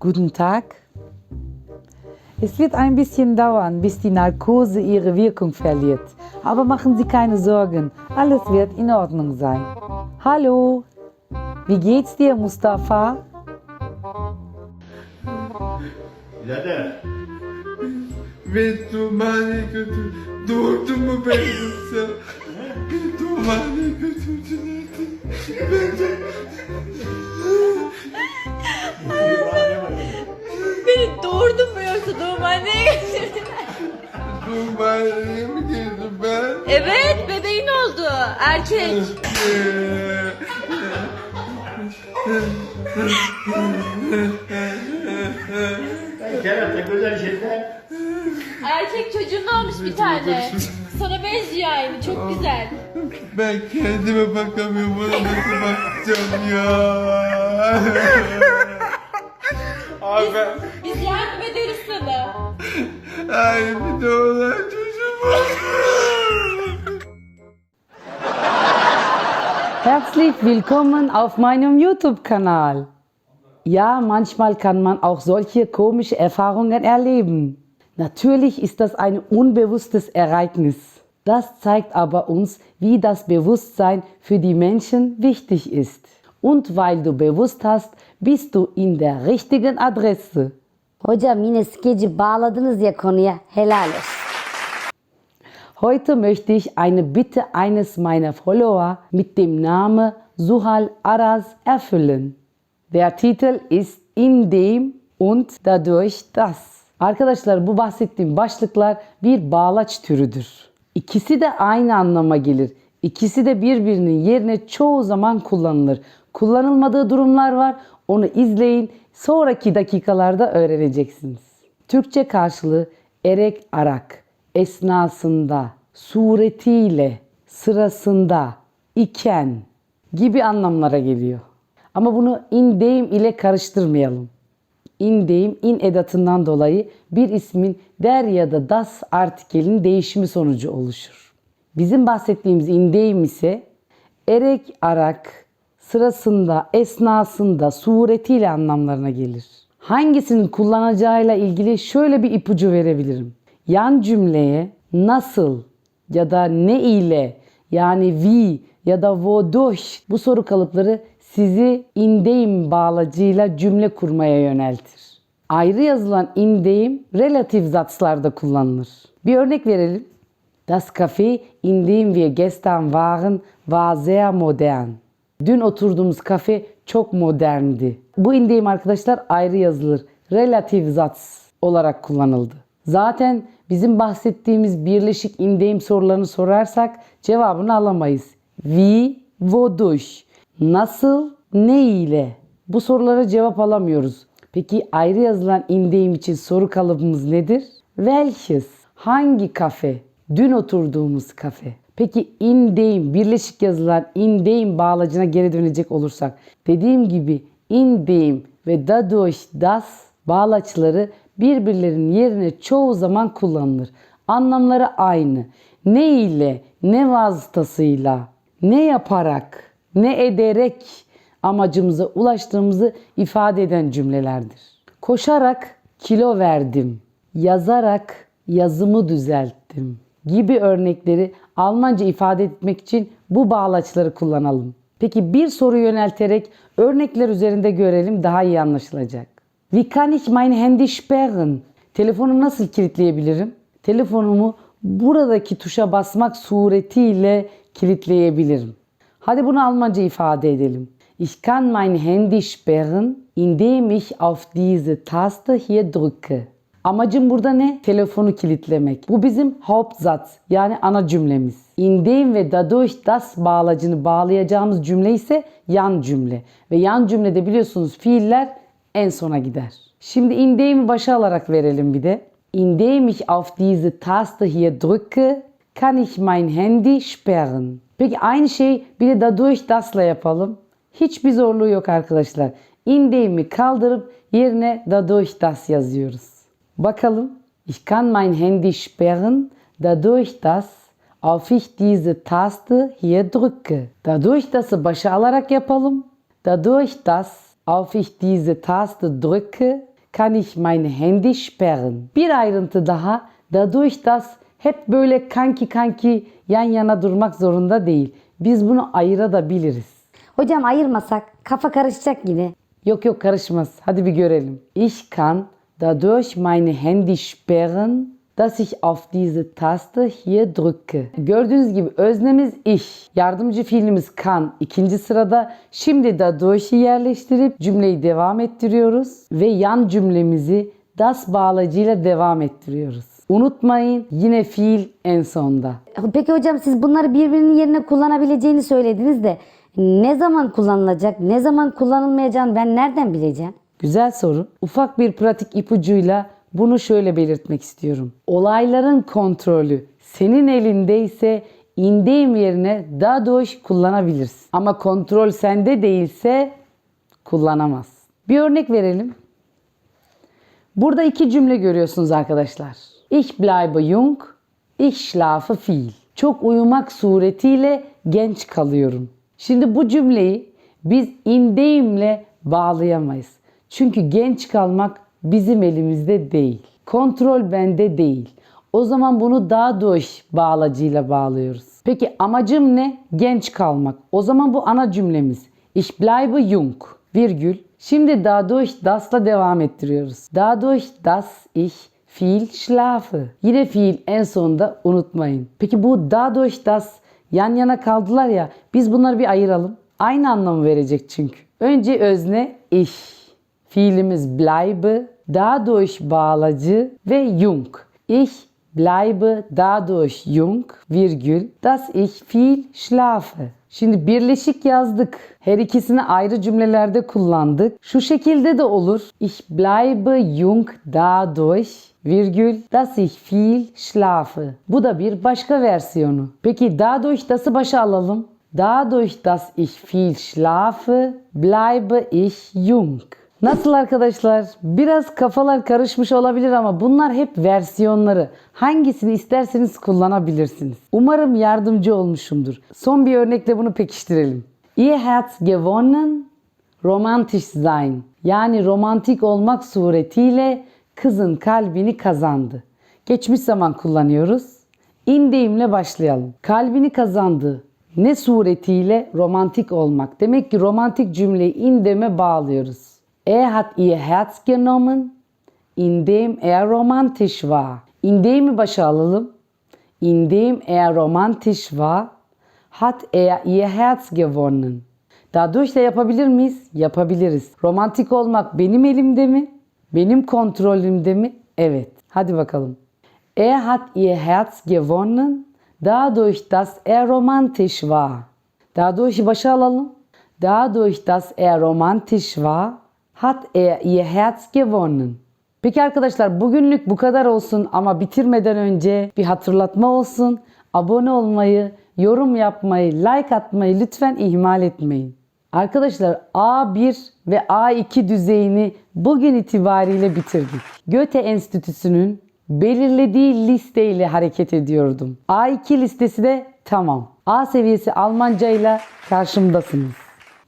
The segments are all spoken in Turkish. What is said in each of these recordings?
Guten Tag. Es wird ein bisschen dauern, bis die Narkose ihre Wirkung verliert. Aber machen Sie keine Sorgen, alles wird in Ordnung sein. Hallo, wie geht's dir, Mustafa? Birader. Beni Dumani'ye götür. Doğurdun mu beni yoksa? Beni Dumani'ye götürdüler. Beni Beni doğumhaneye getirdin? Dumani'ye mi girdim ben? Evet bebeğin oldu. Erkek. Kerata güzel şeyler. Erkek çocuğun olmuş bir tane. Sana benziyor aynı çok güzel. Ben kendime bakamıyorum. Bana nasıl bakacağım ya? Abi ben... Biz yardım ederiz sana. Ay bir de olan çocuğum. Herzlich willkommen auf meinem YouTube-Kanal. Ja, manchmal kann man auch solche komische Erfahrungen erleben. Natürlich ist das ein unbewusstes Ereignis. Das zeigt aber uns, wie das Bewusstsein für die Menschen wichtig ist. Und weil du bewusst hast, bist du in der richtigen Adresse. Hocam yine skeci bağladınız ya konuya helal olsun. Heute möchte ich eine Bitte eines meiner Follower mit dem Namen Suhal Aras erfüllen. Der Titel ist In dem und dadurch das. Arkadaşlar bu bahsettiğim başlıklar bir bağlaç türüdür. İkisi de aynı anlama gelir. İkisi de birbirinin yerine çoğu zaman kullanılır. Kullanılmadığı durumlar var. Onu izleyin. Sonraki dakikalarda öğreneceksiniz. Türkçe karşılığı erek arak, esnasında, suretiyle, sırasında, iken gibi anlamlara geliyor. Ama bunu in deyim ile karıştırmayalım. In deyim in edatından dolayı bir ismin der ya da das artikelin değişimi sonucu oluşur. Bizim bahsettiğimiz in deyim ise erek arak, sırasında, esnasında, suretiyle anlamlarına gelir. Hangisinin kullanacağıyla ilgili şöyle bir ipucu verebilirim. Yan cümleye nasıl ya da ne ile yani wie ya da wodurch bu soru kalıpları sizi indeyim bağlacıyla cümle kurmaya yöneltir. Ayrı yazılan indeyim relatif zatslarda kullanılır. Bir örnek verelim. Das Café, in dem wir gestern waren, war sehr modern. Dün oturduğumuz kafe çok moderndi. Bu indeyim arkadaşlar ayrı yazılır. Relatif zats olarak kullanıldı. Zaten bizim bahsettiğimiz birleşik indeyim sorularını sorarsak cevabını alamayız. Wie, wodurch, nasıl, ne ile? Bu sorulara cevap alamıyoruz. Peki ayrı yazılan indeyim için soru kalıbımız nedir? Welches? Hangi kafe? Dün oturduğumuz kafe. Peki indeyim, birleşik yazılan indeyim bağlacına geri dönecek olursak. Dediğim gibi indeyim ve dadurch das bağlaçları birbirlerinin yerine çoğu zaman kullanılır. Anlamları aynı. Ne ile, ne vasıtasıyla, ne yaparak, ne ederek amacımıza ulaştığımızı ifade eden cümlelerdir. Koşarak kilo verdim, yazarak yazımı düzelttim gibi örnekleri Almanca ifade etmek için bu bağlaçları kullanalım. Peki bir soru yönelterek örnekler üzerinde görelim daha iyi anlaşılacak. Wie kann ich mein Handy sperren? Telefonumu nasıl kilitleyebilirim? Telefonumu buradaki tuşa basmak suretiyle kilitleyebilirim. Hadi bunu Almanca ifade edelim. Ich kann mein Handy sperren, indem ich auf diese Taste hier drücke. Amacım burada ne? Telefonu kilitlemek. Bu bizim Hauptsatz yani ana cümlemiz. Indem ve dadurch das bağlacını bağlayacağımız cümle ise yan cümle. Ve yan cümlede biliyorsunuz fiiller en sona gider. Şimdi indem'i başa alarak verelim bir de. Indem ich auf diese Taste hier drücke, kann ich mein Handy sperren. Peki aynı şey bir de dadurch das'la yapalım. Hiçbir zorluğu yok arkadaşlar. Indem'i kaldırıp yerine dadurch das yazıyoruz. Bakalım. Ich kann mein Handy sperren, dadurch dass auf ich diese Taste hier drücke. Dadurch das'ı başa alarak yapalım. Dadurch dass auf ich diese Taste drücke kann ich mein Handy sperren. Bir ayrıntı daha. Dadurch dass hep böyle kanki kanki yan yana durmak zorunda değil. Biz bunu ayırabiliriz. Hocam ayırmasak kafa karışacak yine. Yok yok karışmaz. Hadi bir görelim. Ich kann dadurch meine Handy sperren, dass ich auf diese Taste hier drücke. Gördüğünüz gibi öznemiz ich. Yardımcı fiilimiz kann ikinci sırada. Şimdi dadurch'ı yerleştirip cümleyi devam ettiriyoruz. Ve yan cümlemizi das bağlacıyla devam ettiriyoruz. Unutmayın yine fiil en sonda. Peki hocam siz bunları birbirinin yerine kullanabileceğini söylediniz de ne zaman kullanılacak, ne zaman kullanılmayacağını ben nereden bileceğim? Güzel soru. Ufak bir pratik ipucuyla bunu şöyle belirtmek istiyorum. Olayların kontrolü senin elindeyse indeyim yerine dadurch kullanabilirsin. Ama kontrol sende değilse kullanamaz. Bir örnek verelim. Burada iki cümle görüyorsunuz arkadaşlar. Ich bleibe jung, ich schlafe viel. Çok uyumak suretiyle genç kalıyorum. Şimdi bu cümleyi biz indeyimle bağlayamayız. Çünkü genç kalmak bizim elimizde değil. Kontrol bende değil. O zaman bunu daha doğuş bağlacıyla bağlıyoruz. Peki amacım ne? Genç kalmak. O zaman bu ana cümlemiz. Ich bleibe jung. Virgül. Şimdi dadurch das'la devam ettiriyoruz. Dadurch dass ich viel schlafe. Yine fiil en sonunda unutmayın. Peki bu dadurch dass yan yana kaldılar ya biz bunları bir ayıralım. Aynı anlamı verecek çünkü. Önce özne ich. Fiilimiz bleibe, dadurch bağlacı ve jung. Ich bleibe dadurch jung, virgül, dass ich viel schlafe. Şimdi birleşik yazdık. Her ikisini ayrı cümlelerde kullandık. Şu şekilde de olur. Ich bleibe jung dadurch, virgül, dass ich viel schlafe. Bu da bir başka versiyonu. Peki dadurch das'ı başa alalım. Dadurch, dass ich viel schlafe, bleibe ich jung. Nasıl arkadaşlar? Biraz kafalar karışmış olabilir ama bunlar hep versiyonları. Hangisini isterseniz kullanabilirsiniz. Umarım yardımcı olmuşumdur. Son bir örnekle bunu pekiştirelim. Ihr Herz gewonnen, romantisch sein. Yani romantik olmak suretiyle kızın kalbini kazandı. Geçmiş zaman kullanıyoruz. İndeyimle başlayalım. Kalbini kazandı. Ne suretiyle romantik olmak. Demek ki romantik cümleyi indeme bağlıyoruz. Er hat ihr Herz genommen, indem er romantisch war. İndeyimi başa alalım. Indem er romantisch war, hat er ihr Herz gewonnen. Dadurch da yapabilir miyiz? Yapabiliriz. Romantik olmak benim elimde mi? Benim kontrolümde mi? Evet. Hadi bakalım. Er hat ihr Herz gewonnen, dadurch, dass er romantisch war. Dadurch'ı başa alalım. Dadurch, dass er romantisch war, hat er ihr Herz gewonnen. Peki arkadaşlar bugünlük bu kadar olsun ama bitirmeden önce bir hatırlatma olsun. Abone olmayı, yorum yapmayı, like atmayı lütfen ihmal etmeyin. Arkadaşlar A1 ve A2 düzeyini bugün itibariyle bitirdik. Goethe Enstitüsü'nün belirlediği listeyle hareket ediyordum. A2 listesi de tamam. A seviyesi Almanca ile karşımdasınız.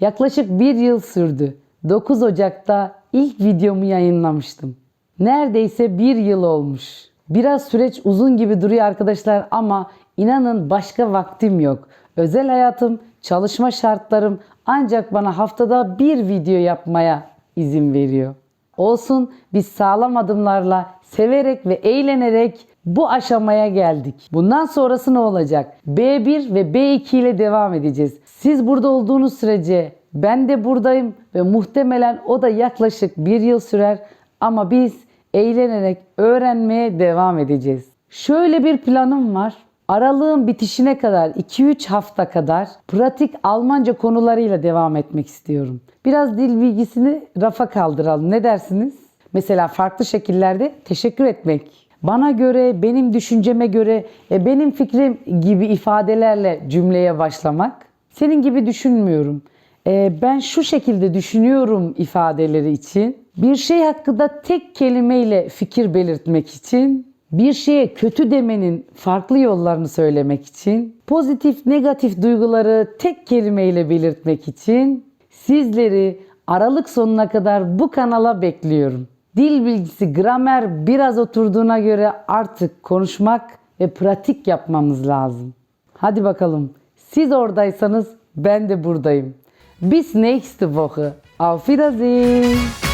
Yaklaşık bir yıl sürdü. 9 Ocak'ta ilk videomu yayınlamıştım. Neredeyse bir yıl olmuş. Biraz süreç uzun gibi duruyor arkadaşlar ama inanın başka vaktim yok. Özel hayatım, çalışma şartlarım ancak bana haftada bir video yapmaya izin veriyor. Olsun biz sağlam adımlarla, severek ve eğlenerek bu aşamaya geldik. Bundan sonrası ne olacak? B1 ve B2 ile devam edeceğiz. Siz burada olduğunuz sürece ben de buradayım ve muhtemelen o da yaklaşık bir yıl sürer ama biz eğlenerek öğrenmeye devam edeceğiz. Şöyle bir planım var. Aralığın bitişine kadar 2-3 hafta kadar pratik Almanca konularıyla devam etmek istiyorum. Biraz dil bilgisini rafa kaldıralım. Ne dersiniz? Mesela farklı şekillerde teşekkür etmek. Bana göre, benim düşünceme göre, e, benim fikrim gibi ifadelerle cümleye başlamak. Senin gibi düşünmüyorum. E, ben şu şekilde düşünüyorum ifadeleri için. Bir şey hakkında tek kelimeyle fikir belirtmek için bir şeye kötü demenin farklı yollarını söylemek için, pozitif negatif duyguları tek kelimeyle belirtmek için sizleri Aralık sonuna kadar bu kanala bekliyorum. Dil bilgisi, gramer biraz oturduğuna göre artık konuşmak ve pratik yapmamız lazım. Hadi bakalım. Siz oradaysanız ben de buradayım. Bis nächste Woche. Auf Wiedersehen.